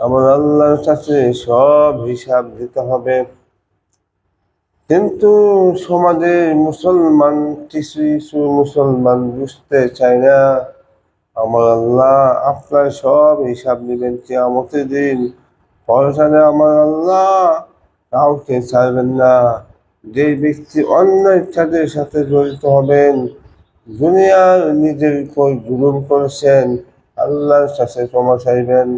আমার আল্লাহর কাছে সব হিসাব দিতে হবে। কিন্তু সমাজে মুসলমান কিছু কিছু মুসলমান বুঝতে চায় না। আমার আল্লাহ আপনার সব হিসাব নেবেন আমাকে দিন। পরকালে আমার আল্লাহ কাউকে ছাড়বেন না। যে ব্যক্তি অন্যায় কাজের সাথে জড়িত হবেন, দুনিয়ার নিজের উপর জুলুম করেছেন, আল্লাহর কাছে ক্ষমা চাইবেন।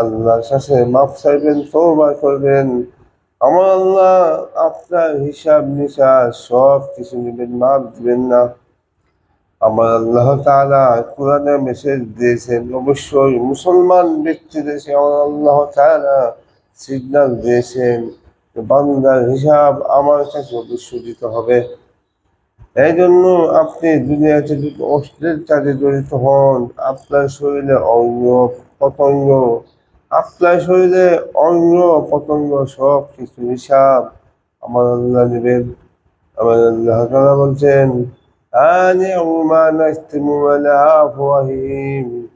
আল্লাহর কাছে মাফ চাইবেন, তওবা করবেন। আমার আল্লাহ আপনার হিসাব নিকাশ সব কিছু নেবেন, মাফ দিবেন না। আমার আল্লাহ তাআলা কোরআনে মেসেজ দিয়েছেন, অবশ্যই মুসলমান ব্যক্তিদেরকে আমার আল্লাহ তাআলা সিগন্যাল দিয়েছেন বান্দার হিসাব আমার কাছে অবশ্যই দিতে হবে। এই জন্য আপনি দুনিয়াতে যদি অশ্লীল কাজে জড়িত হন, আপনার শরীরে অঙ্গ, পতঙ্গ আপনার শরীরে অঙ্গ পতঙ্গ সব কিছু হিসাব আমার আল্লাহ নেবেন আমার আল্লাহ তাআলা বলছেন اليوم نختم على أفواههم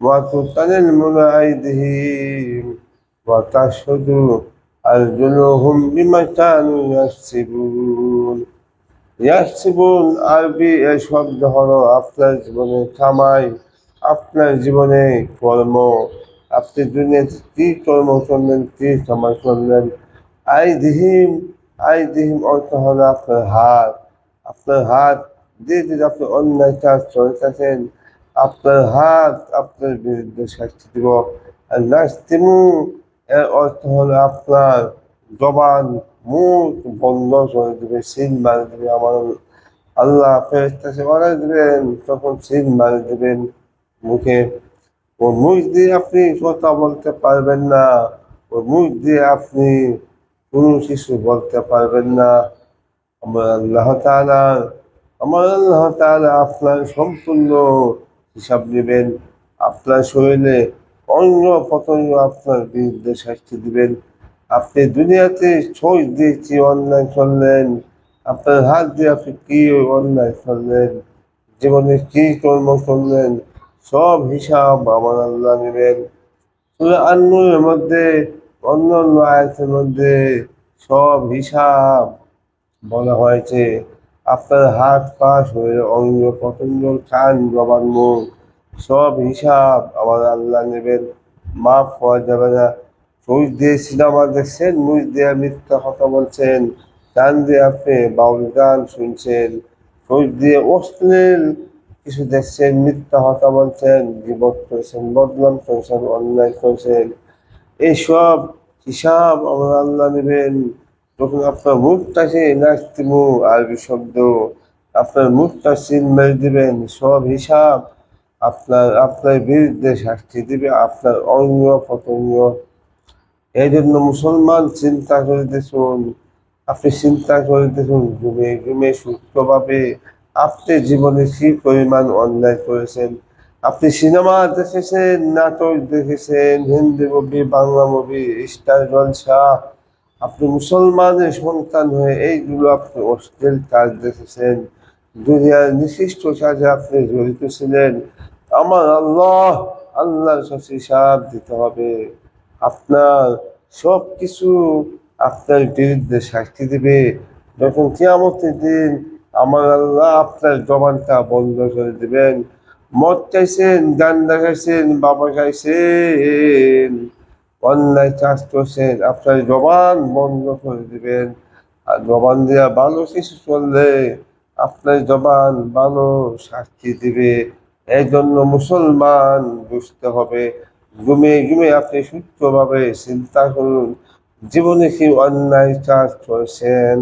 وتكلمنا أيديهم وتشهد أرجلهم بما كانوا يكسبون ইয়াসিবুল আরবি এর শব্দ হলো আপনার জীবনে কামাই আপনার জীবনে কর্ম আপনি দুনিয়াতে কি কর্ম করলেন কি কামাই করলেন আই দিহিম আই দিহিম অর্থ হলো আপনার হাত। আপনার হাত দিয়ে যদি আপনি অন্যায় কাজ থাকেন, আপনার হাত আপনার বিরুদ্ধে সাক্ষী দিব। আর নাস্তিমু, এর অর্থ হলো আপনার জবান, মুখ বন্ধ করে দেবে, সিল মারি দেবে, আমার আল্লাহ ফেরেস্তাকে বানাই দেবেন, তখন সিল মারি দেবেন মুখে। ও মুখ দিয়ে আপনি কথা বলতে পারবেন না। ও মুখ দিয়ে আপনি কোনো কিছু বলতে পারবেন না। আমার আল্লাহ তাআলা, আমার আল্লাহ তাআলা আপনার সম্পূর্ণ হিসাব নেবেন। আপনার শরীরে অঙ্গ প্রত্যঙ্গ আপনার বিরুদ্ধে শাস্তি দিবেন। আপনি দুনিয়াতে ছোঁচ দিয়ে কি অন্যায় করলেন। আপনার হাত দিয়ে আপনি কি অন্যায় করলেন? জীবনে কি কর্ম করলেন? সব হিসাব আমার আল্লাহ নেবেন। আন-নূরের মধ্যে অন্য অন্য আয়াতের মধ্যে সব হিসাব বলা হয়েছে। আপনার হাত, পা শরীরের অঙ্গ, প্রত্যঙ্গ, কান জবান মুখ, সব হিসাব আমার আল্লাহ নেবেন। মাফ হওয়া যাবে না। চোখ দিয়ে সিনেমা দেখছেন, মুখ দিয়ে মিথ্যা কথা বলছেন, কান দিয়ে আপনি বাউল গান শুনছেন চোখ দিয়ে অশ্লীল কিছু দেখছেন, মিথ্যা কথা বলছেন বিপদ করেছেন, বদনাম করেছেন, অন্যায় করেছেন। এইসব হিসাব আমার আল্লাহ নেবেন। তখন আপনার মুখটাকে নাস্তিমু, আরবি শব্দ, আপনার মুখটা সিল মেরে দেবেন, সব হিসাব আপনার আপনার বিরুদ্ধে সাক্ষী দেবে, আপনার অঙ্গ প্রত্যঙ্গ। এই জন্য মুসলমান চিন্তা করিতেছুন আপনি চিন্তা করিতেছুন ঘুমে ঘুমে সুস্থভাবে আপনি জীবনে কি পরিমাণ অন্যায় করেছেন? আপনি সিনেমা দেখেছেন, নাটক দেখেছেন, Hindi movie, Bangla movie, star Jalsha, আপনি মুসলমানের সন্তান হয়ে এইগুলো আপনি অশ্লীল কাজ দেখেছেন। দুনিয়ার নিশিষ্ট কাজে আপনি জড়িত ছিলেন। আমার আল্লাহ, আল্লাহর কাছে হিসাব দিতে হবে। আপনার সব কিছু আপনার বিরুদ্ধে সাক্ষী দেবে। যখন কিয়ামতের দিন আমার আল্লাহ আপনার জবানটা বন্ধ করে দেবেন। মদ খাইছেন গান্দা খাইছেন বাবা খাইছেন, অন্যায় কাজ করছেন, আপনার জবান বন্ধ করে দেবেন। আর জবান দেওয়া ভালো কিছু চললে আপনার জবান ভালো সাক্ষী দিবে। এই জন্য মুসলমান বুঝতে হবে, ঘুমে ঘুমে আপনি সুস্থভাবে চিন্তা করুন, জীবনে কি অন্যায় কাজ করেছেন?